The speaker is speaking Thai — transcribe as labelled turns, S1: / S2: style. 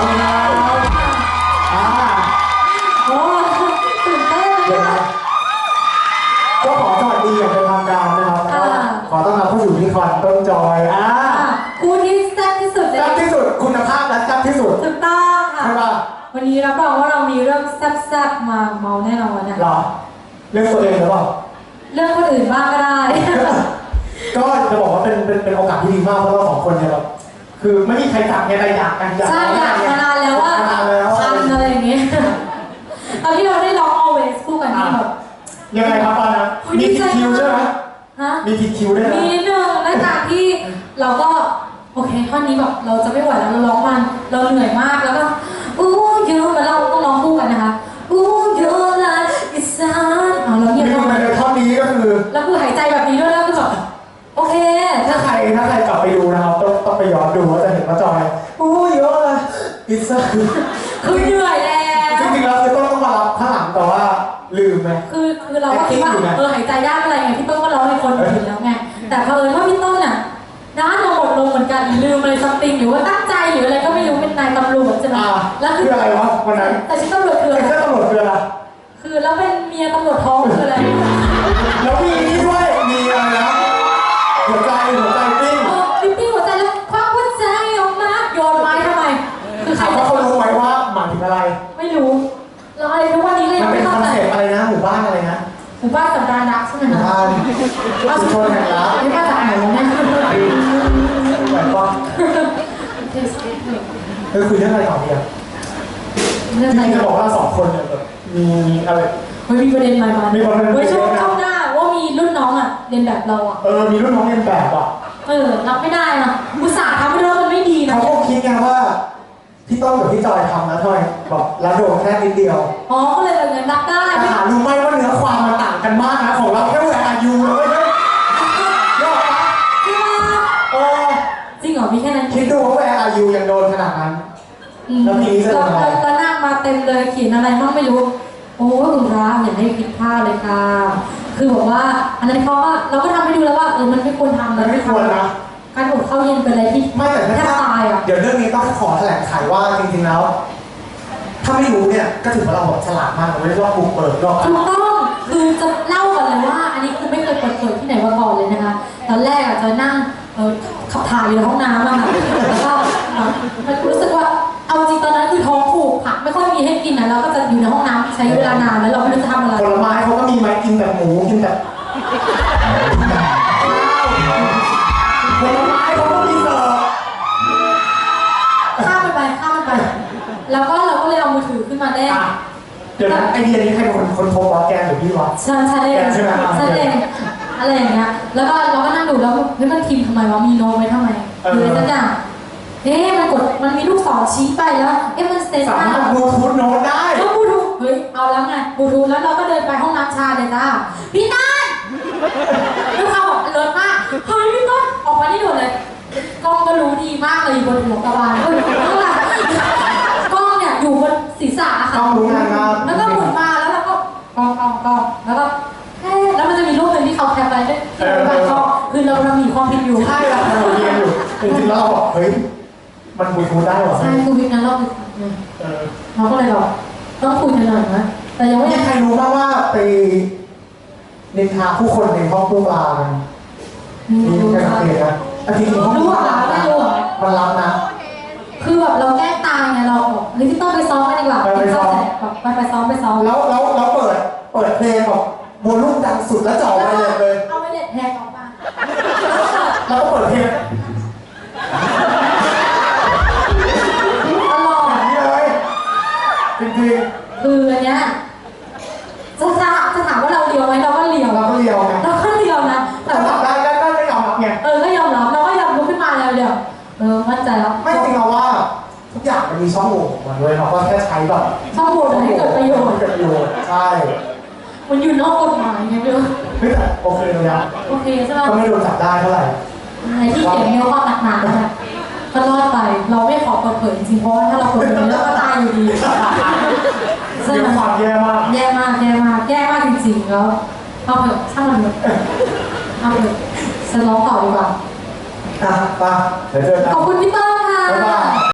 S1: คุณครับอ่า
S2: โอ้ตื่นเต้นเล
S1: เดี๋ย
S2: ยว
S1: นะก็ขอสวัสดีอย่างเป็นทางการนะครับแล้วก็ขอต้อนรับเข้าสู่นิคอนต้นจอยอ่า
S2: อะคู่ที่แซ่บที่สุดเล
S1: แซ่บ
S2: ย
S1: ที่สุดคุณภาพและแซ่บที่สุด
S2: ถูกต้องค่ะ
S1: ใช่ป่ะ
S2: วันนี้รับรองว่าเรามีเรื่องแซ่บๆมาเมาแน่นอนนะ
S1: เหรอเรื่องตัวเองหรือเปล่า
S2: เรื่องคนอื่นบ้างก็ได้
S1: ก็จะบอกว่าเป็นเป็นเป็นโอกาสที่ดีมากเพราะเราสองคนเนี่ยแบบ คือไม่มีใครจับไงแต่อยากกันอยาก
S2: ใช่อยากมานานแล้วว่า
S1: อยกมานานแล้ว
S2: ทำอะไรอย่างเงี้ยตอนที่เราได้ร้อง always คู่กันนี่แบบ
S1: ยังไงครับตอนนั้น
S2: อุ๊ย
S1: มี
S2: ดี
S1: ผิ
S2: ใจ
S1: ดคิวใช่ไหม
S2: ฮะ
S1: มีผิดคิวด้วยนะ
S2: มีนิดนึงและจากที่เราก็โอเคท่อนนี้แบบเราจะไม่ไหวแล้วเราร้องมันเราเหนื่อยมากแล้วก็ คือเหนื่อ
S1: ย
S2: แล้ว
S1: จริงๆแล้วคือต้องต้องมารับข้างหลังแต่ว่าลืมไหม
S2: คือคือเราก็คิดว่า
S1: Acting อยู่ไง
S2: เออหายใจยากอะไรไงพี่ต้นก็ร้องให้คนอื่นแล้วไง แต่เผอิญว่าพี่ต้นน่ะน้าเราหมดลงเหมือนกันลืมอะไรซัมติงหรือว่าตั้งใจหรืออะไรก็ไม่รู้เป็นนายตำรวจใช่ไหม
S1: อ่า
S2: แล้วคื
S1: คือออะไรวะวันนั้น
S2: แต่ชุดตำรวจคือ
S1: เป็
S2: อะ
S1: น
S2: ไร
S1: เจ้าตำรวจคืออะไร
S2: คือแล้วเป็นเมียตำรวจท้องคืออะไร
S1: แล้วมีนี่ด้วย
S2: มู่บ้านสำราญรักใช่ไหม
S1: หมู่
S2: คะ
S1: บ้านชุมชนแห่งรัก
S2: ไม่มาจากไหนวะเนี่ย
S1: แบบว่าเออคุยเรื่องอะไรต่อดีอะ
S2: เรื่อง
S1: จ
S2: อะไร
S1: ริงๆ
S2: กั
S1: จะ
S2: น
S1: บอกว่าเราสองคนเนี่ยแบบมีอะไร
S2: เฮ้ยมีประเด็นใหม่มา
S1: มีประเด็น
S2: เฮ้ยชอบ
S1: เยอะนะ
S2: เข้าหน้าว่ามีรุ่นน้องอะเรียนแบบเราอะ
S1: เออมีรุ่นน้องเรียนแบบอะ
S2: เออรับไม่ได้นะอุตส่าห์ทำให้รู้ว่ามันไม่ดีนะ
S1: เขาก็คิดไงว่าพี่ต้นกับพี่จอยทำนะทอยบอก แล้วโดนแค่นิดเดียว
S2: อ๋อก็เลยแบบนั้นรับได้
S1: แต่หารู้ไหมว่าเนื้อความมันต่างกันมากนะของเราแค่แหวนอายุเลยเว้ยยอดปะ
S2: จริงเหรอ
S1: เออ
S2: จริงเหรอมีแค่นั้น
S1: คิดดูว่าแหวนอายุยังโดนขนาดนั้น
S2: อืม
S1: แล้วทีนี้จะ
S2: แล้ว
S1: ทำอะไร
S2: แล้วหน้ามาเต็มเลยเขียนอะไรบ้างไม่รู้ โอ้ยคุณพระอย่าให้ผิดพลาดเลยค่ะ คือบอกว่า อันนั้นเขาก็เราก็ทำให้ดูแล้วว่าเออมันไม่ควรทำ
S1: มันไม่ควรนะ
S2: การอดข้าวเย็นเป็นอะไรที่
S1: ไม่แต่
S2: แท
S1: ถ้า
S2: บตายอะ
S1: เดี๋ยวเรื่องนี้ต้องขอแถลงไขว่าจริงๆแล้ว ถ้าไม่รู้เนี่ยก็ถือว่าเราแบบฉลาดมากเราไม่ได้ว่าบุกเปิดหรอก
S2: ถูกต้องคือจะเล่ากันเลยว่า อันนี้คือไม่เคยเปิดเผยที่ไหนมาก่อนเลยนะคะ ตอนแรกอะจะนั่งเออขับถ่ายอยู่ในห้องน้ำอะค่ะแล้วก็แบบมันรู้สึกว่าเอาจริงตอนนั้นคือท้องผูกผักไม่ค่อยมีให้กินนะเราก็จะอยู่ในห้องน้ำใช้เวลานานแล้วเราไม่รู้จะทำอะไร
S1: ผลไม้เขาก็มีไหมกินแบบหมูกินแบบผลไม้เขาก็มีเสิร์ฟ
S2: ข้ามมันไปข้ามมันไป แล้วก็ มือถือขึ้นมาเล่น
S1: อะเดี๋ยวนะไอเดียนี้ใครเป็นคนคนพบวะแกหรือพี่วะ
S2: ฉันฉันเอง
S1: ใช่ไหมอะ
S2: ฉันเองอะไรอย่างเงี้ยแล้วก็เราก็นั่งดูแล้วเฮ้ยมันพิมพ์ทำไมวะมีโน้ตไว้ทำไม
S1: เออ
S2: หรืออะไรสักอย่างเอ๊ะมันกดมันมีลูกศรชี้ไปแล้วเอ๊ะมันสเต
S1: สา
S2: ชัน
S1: มารถบลูทูธโน้ตได้
S2: แล้วบูทูธเฮ้ยเอาแล้วไงบูทูธแล้วเราก็เดินไปห้องน้ำชายเลยจ้าพี่ต้นลูกค้าบอกเลิศมากเฮ้ยพี่ต้นออกมาที่ด่วนเลยกล้องก็รู้ดีมากเลยอยู่บนหัวกระบาลเฮ้ยข้างหลังกล้องเนี่ยอยู่บนศีร ษะอะค่ะ
S1: ต้องรู้งานมาก
S2: แล้วก็หมุนมาแล้วเราก็กองกองกองแล้วก็เอ๊ะแล้วมันจะมีรูปหนึ่งที่เขาแคปไว้ด้วยที่เราไปก็คือเราเรามีความผิดอยู่
S1: ใช่เราเราเรียนอยู่จริงๆแล้วเราบอกเฮ้ยมันบลูทูธได้เหรอ
S2: ใช่คือวิกนั้นเราคือเนี่ย
S1: เออ
S2: เราก็เลยบอกต้องคุยกันหน่อยนะแต่ยังไม่
S1: มี
S2: ได้
S1: ใครรู้บ้างว่าไปนินทาผู้คนในห้องพวกเรากัน
S2: อื
S1: มี
S2: ม
S1: ใครสังเกตนะอาทิตย์นี้ห้องพวกเรา
S2: ไม่รู้เหรอ
S1: มันรับนะ
S2: คือแบบเราแกล้งตายไงเรา บอกเฮ้ยพี่ต้องไปซ้อมกันดีกว่า
S1: ไปไปซ้อม
S2: แบบไปไปซ้อมไปซ้อม
S1: แล้วแล้วแล้วเปิดเปิดเพลงแบบโวลุ่มดังสุดแล้วจ่อไปเลยเลย
S2: เอาไปเด็ดแทงออกมา
S1: แล้วก็เปิดเพลง
S2: ตลอด
S1: แบบนี้เลยจริง
S2: คืออันเนี้ยจะถามจะถามว่าเราเลียวไหมเราก็เลียว
S1: ๆเราก็เลียวไง
S2: เราก็เลียวนะแต่
S1: แต่
S2: ว่า
S1: ทำได้ก็ก็ไม่ยอมรับไง
S2: เออก็ยอมรับเราก็ยอมลุกขึ้นมาแล้วเดี๋ยวเออมั่นใจแล้ว
S1: มันมีช่องโหว่ของมันด้วยเราก็แค่ใช้แบบ
S2: ช่องโหว่ให้เกิดประโยชน์
S1: เกิดประโยชน์ใช่
S2: มันอยู่นอกกฎหมายไงพี่
S1: เฮ้ยแต่โอเคเลยนะ
S2: โอเคใช่ไหม
S1: ก็ไม่โดนจับได้เท่าไหร่
S2: ไอ้ที่เขียนเนื้อความหนักๆนะก็รอดไปเราไม่ขอเปิดเผยจริงๆเพราะว่าถ้าเราเปิดเผยแล้วก็ตายอยู่ดีใช่
S1: เดี๋
S2: ไห
S1: ยว
S2: ม
S1: ความแย่มาก
S2: แย่มากแย่มากแย่มากจริงๆแล้วเอาเถอะช่างมันเถอะเอาเถอะฉันร้องต่อดีกว่า
S1: อะไปเดี๋ยวเจอกัน
S2: ขอบคุณพี่เต้ยค่ะ
S1: บ๊ายบาย